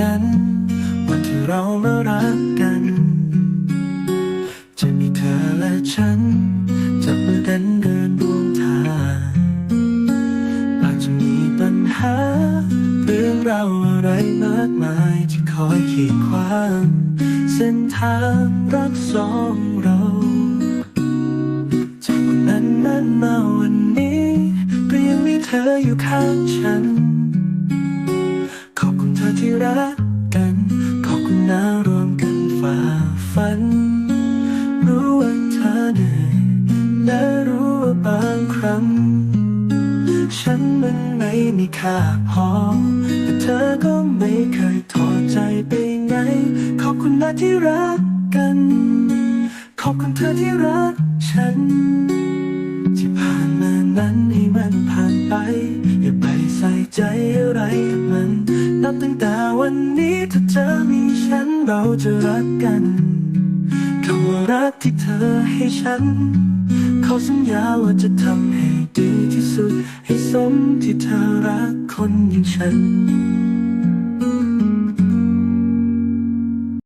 นั้น วันที่เราเมารักกัน จะมีเธอและฉัน จับมือกันเดินร่วมทางอาจจะมีปัญหา เรื่องราวอะไรมากมายที่คอยขีดขวางเส้นทางรักสองเราจากวันนั้นนั้นมาวันนี้ก็ยังมีเธออยู่ข้างฉัน กัน ขอบคุณนะรวมกันฝ่าฟัน รู้ว่าเธอเหนื่อยและรู้ว่าบางครั้ง ฉันมันไม่มีค่าพอ แต่เธอก็ไม่เคยถอดใจไปไหน ขอบคุณนะที่รักกัน ขอบคุณเธอที่รักฉัน ที่ผ่านมานั้นให้มันผ่านไป อย่าไปใส่ใจอะไรกับมัน นับตั้งแต่วันนี้ ธอมีฉันเราจะรักกันคำว่ารักที่เธอให้ฉัน เขาสัญญาว่าจะทำให้ดีที่สุด ให้สมที่เธอรักคนอย่างฉัน